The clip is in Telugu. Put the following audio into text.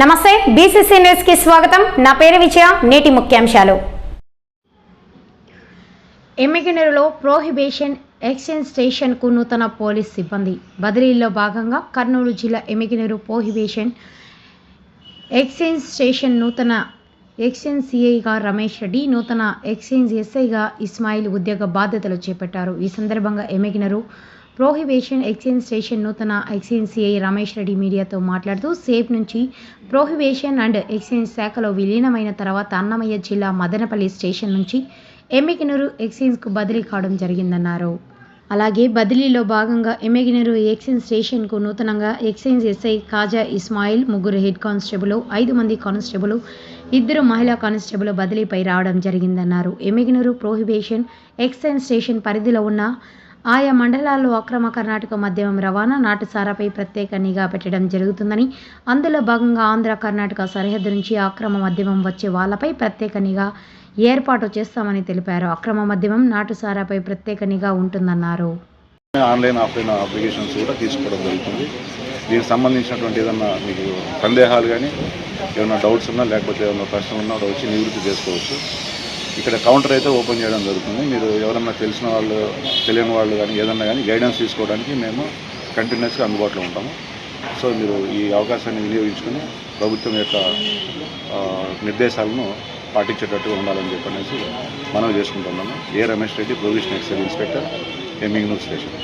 నమస్తే బీసీసీ న్యూస్కి స్వాగతం. నా పేరు విజయ నేటి ముఖ్యాంశాలు. ఎమ్మిగినెరులో ప్రోహిబేషన్ ఎక్స్చేంజ్ స్టేషన్కు నూతన పోలీస్ సిబ్బంది. బదిలీలో భాగంగా కర్నూలు జిల్లా ఎమ్మిగినెరు ప్రోహిబేషన్ ఎక్స్చేంజ్ స్టేషన్ నూతన ఎక్స్చేంజ్ సిఐగా రమేష్ రెడ్డి నూతన ఎక్స్చేంజ్ ఎస్ఐగా ఇస్మాయిల్ ఉద్యోగ బాధ్యతలు చేపట్టారు. ఈ సందర్భంగా ఎమ్మిగినరు ప్రోహిబేషన్ ఎక్స్చేంజ్ స్టేషన్ నూతన ఎక్స్చేంజ్ సిఐ రమేష్ రెడ్డి మీడియాతో మాట్లాడుతూ సేఫ్ నుంచి ప్రోహిబేషన్ అండ్ ఎక్స్చేంజ్ శాఖలో విలీనమైన తర్వాత అన్నమయ్య జిల్లా మదనపల్లి స్టేషన్ నుంచి ఎమ్మెకినూరు ఎక్స్చేంజ్కు బదిలీ కావడం జరిగిందన్నారు. అలాగే బదిలీలో భాగంగా ఎమ్మెగినూరు ఎక్స్చేంజ్ స్టేషన్కు నూతనంగా ఎక్స్చేంజ్ ఎస్ఐ కాజా ఇస్మాయిల్ ముగ్గురు హెడ్ కానిస్టేబుల్ ఐదు మంది కానిస్టేబుల్ ఇద్దరు మహిళా కానిస్టేబుల్ బదిలీపై రావడం జరిగిందన్నారు. ఎమ్మెగినూరు ప్రోహిబేషన్ ఎక్స్చేంజ్ స్టేషన్ పరిధిలో ఉన్న ఆయా మండలాల్లో అక్రమ కర్ణాటక మద్యం రవాణా నాటుసారాపై ప్రత్యేక నిఘా పెట్టడం జరుగుతుందని అందులో భాగంగా ఆంధ్ర కర్ణాటక సరిహద్దు నుంచి అక్రమ మద్యమం వచ్చే వాళ్ళపై ప్రత్యేక నిఘా ఏర్పాటు చేస్తామని తెలిపారు. అక్రమ మద్యమం నాటుసారాపై ప్రత్యేక నిఘా ఉంటుందన్నారు. ఆన్లైన్ ఆఫ్లైన్ అప్లికేషన్స్ కూడా తీసుకోవడం జరుగుతుంది. దీనికి సంబంధించినటువంటి ఏదన్నా మీకు సందేహాలు కానీ ఏమైనా డౌట్స్ ఉన్నా లేకపోతే ఏమైనా ప్రశ్నలు ఉన్నా వచ్చి నివృత్తి చేసుకోవచ్చు. ఇక్కడ కౌంటర్ అయితే ఓపెన్ చేయడం జరుగుతుంది. మీరు ఎవరన్నా తెలిసిన వాళ్ళు తెలియని వాళ్ళు కానీ ఏదన్నా కానీ గైడెన్స్ తీసుకోవడానికి మేము కంటిన్యూస్గా అందుబాటులో ఉంటాము. సో మీరు ఈ అవకాశాన్ని వినియోగించుకుని ప్రభుత్వం యొక్క నిర్దేశాలను పాటించేటట్టుగా ఉండాలని చెప్పనేసి మనం చేసుకుంటున్నాము. ఏ Ramesh Reddy prohibition excise inspector Emmiganur station